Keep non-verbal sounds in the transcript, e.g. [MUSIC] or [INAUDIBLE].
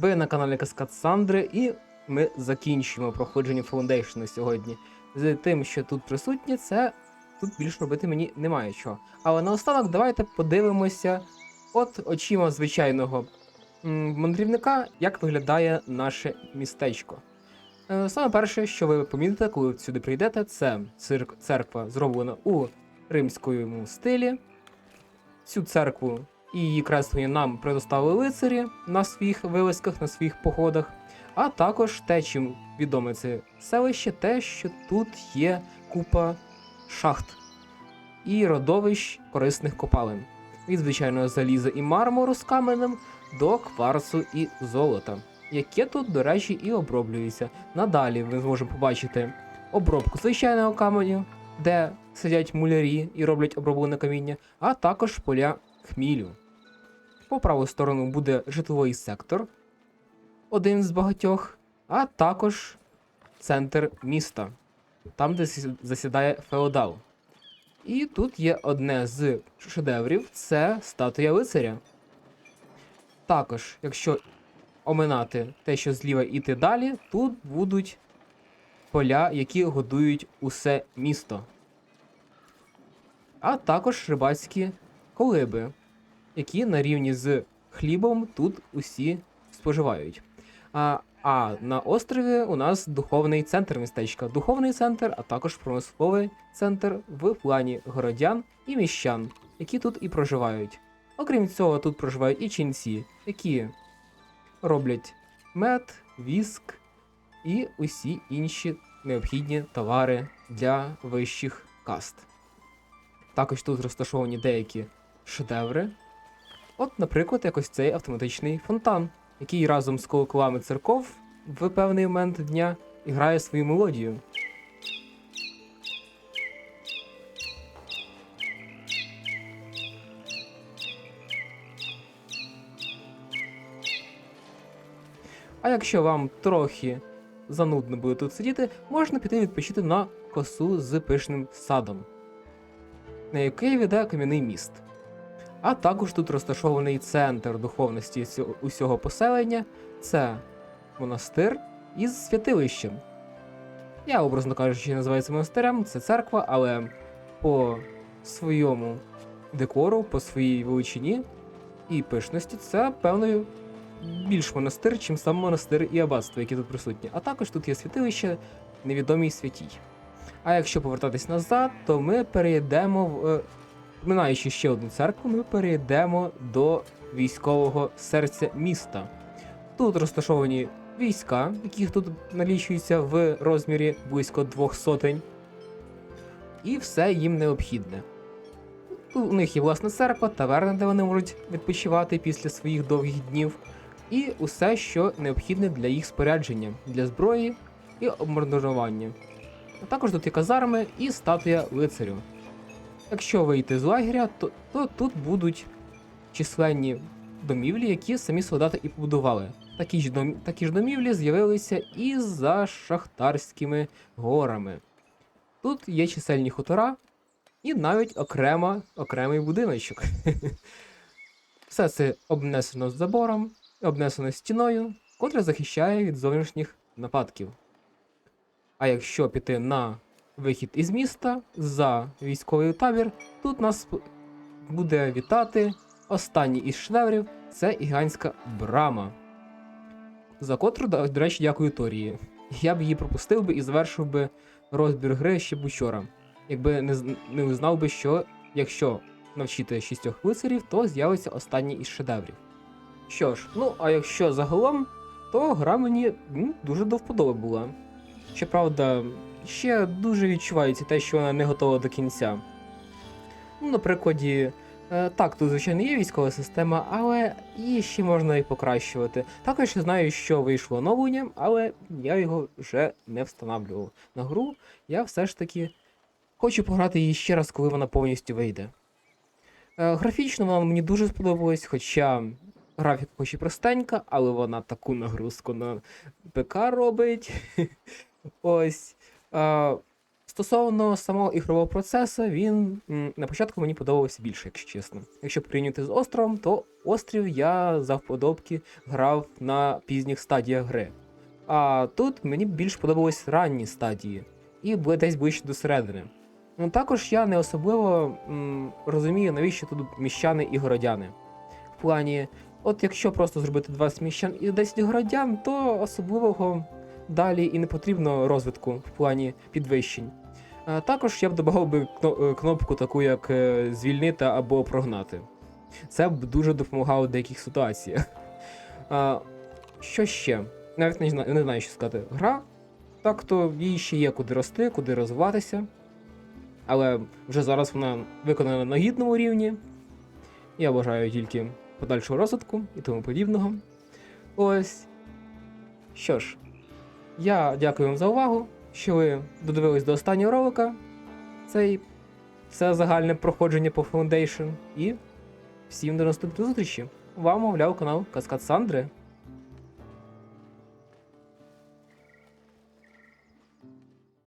Ви на каналі Каскад Сандри, і ми закінчуємо проходження Foundation сьогодні. З тим, що тут присутнє, це тут більше робити мені немає чого. Але наостанок давайте подивимося, от очима звичайного мандрівника, як виглядає наше містечко. Е, Саме перше, що ви помітите, коли сюди прийдете, це церква зроблена у римському стилі. Цю церкву і її креслення нам предоставили лицарі на своїх вилазках, на своїх походах. А також те, чим відоме це селище, те, що тут є купа шахт і родовищ корисних копалин. Від звичайного заліза і мармуру з каменем до кварцу і золота, яке тут, до речі, і оброблюється. Надалі ми зможемо побачити обробку звичайного каменю, де сидять мулярі і роблять оброблене каміння, а також поля хмілю. По праву сторону буде житловий сектор, один з багатьох, а також центр міста, там, де засідає феодал. І тут є одне з шедеврів це статуя лицаря. Також, якщо оминати те, що зліва іти далі, тут будуть поля, які годують усе місто. А також рибацькі колиби, які на рівні з хлібом тут усі споживають. А, а на острові у нас духовний центр містечка. Духовний центр, а також промисловий центр в плані городян і міщан, які тут і проживають. Окрім цього, тут проживають і ченці, які роблять мед, віск і усі інші необхідні товари для вищих каст. Також тут розташовані деякі шедеври. От, наприклад, якось цей автоматичний фонтан, який разом з колоколами церков в певний момент дня грає свою мелодію. А якщо вам трохи занудно буде тут сидіти, можна піти відпочити на косу з пишним садом, на який веде кам'яний міст. А також тут розташований центр духовності усього поселення це монастир із святилищем. Я, образно кажучи, називаю це монастирем, це церква, але по своєму декору, по своїй величині і пишності, це певною більш монастир, чим сам монастир і аббатство, які тут присутні. А також тут є святилище невідомій святій. А якщо повертатись назад, то ми перейдемо в. Минаючи ще одну церкву, ми перейдемо до військового серця міста. Тут розташовані війська, яких тут налічується в розмірі близько двох сотень, і все їм необхідне. У них є власна церква, таверна, де вони можуть відпочивати після своїх довгих днів, і усе, що необхідне для їх спорядження, для зброї і обмундирування. А також тут є казарми і статуя лицарю. Якщо вийти з лагеря, то, то тут будуть численні домівлі, які самі солдати і побудували. Такі ж, дом, такі ж домівлі з'явилися і за Шахтарськими горами. Тут є чисельні хутора і навіть окрема, окремий будиночок. [LAUGHS] Все це обнесено забором, обнесено стіною, котра захищає від зовнішніх нападків. А якщо піти на вихід із міста за військовий табір, тут нас буде вітати останній із шедеврів це гігантська брама. За котру, до, речі, дякую Торії. Я б її пропустив би і завершив би розбір гри ще б учора. Якби не, не знав би, що якщо навчити шістьох лицарів, то з'явиться останній із шедеврів. Що ж, ну а якщо загалом, то гра мені дуже до вподоби була. Щоправда, ще дуже відчувається те, що вона не готова до кінця. Ну, на е, так, тут, звичайно, є військова система, але її ще можна і покращувати. Також знаю, що вийшло оновлення, але я його вже не встановлював. На гру я все ж таки хочу пограти її ще раз, коли вона повністю вийде. Е, Графічно вона мені дуже сподобалась, хоча графіка хоч і простенька, але вона таку нагрузку на ПК робить. [LAUGHS] Ось. А, Стосовно самого ігрового процесу, він на початку мені подобався більше, якщо чесно. Якщо порівняти з островом, то острів я за вподобки грав на пізніх стадіях гри. А тут мені більш подобались ранні стадії, і десь ближче до середини. Ну, також я не особливо м, розумію, навіщо тут міщани і городяни. В плані, от якщо просто зробити 20 міщан і 10 городян, то особливого далі і не потрібно розвитку в плані підвищень. А також я б додав би е, кнопку таку, як е, звільнити або прогнати. Це б дуже допомагало в деяких ситуаціях. Що ще? Навіть не знаю, не знаю, що сказати. Гра, так то їй ще є куди рости, куди розвиватися. Але вже зараз вона виконана на гідному рівні. Я бажаю тільки подальшого розвитку і тому подібного. Ось. Що ж, я дякую вам за увагу, що ви додивились до останнього ролика. Це загальне проходження по Foundation. І всім до наступної зустрічі. Вам мовляв канал Каскад Сандри.